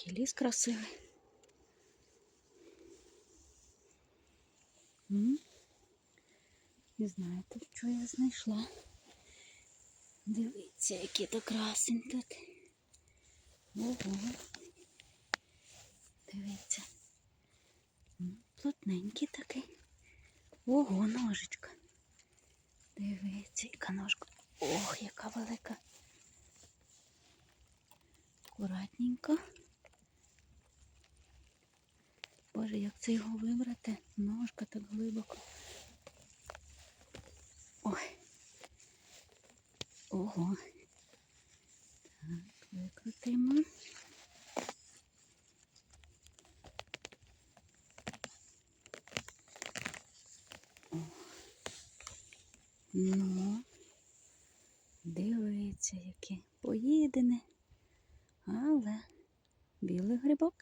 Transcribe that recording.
Який ліс красивий. Не знаєте, що я знайшла. Дивіться, який то красень тут. Ого. Дивіться. Плотненький такий. Ого, ножичка. Дивіться, яка ножка. Ох, яка велика. Акуратненько. Боже, як це його вибрати? Ножка так глибоко. Ой. Ого. Так, викрутимо. О. Ну, дивіться, яке поїдене. Але білий грибок.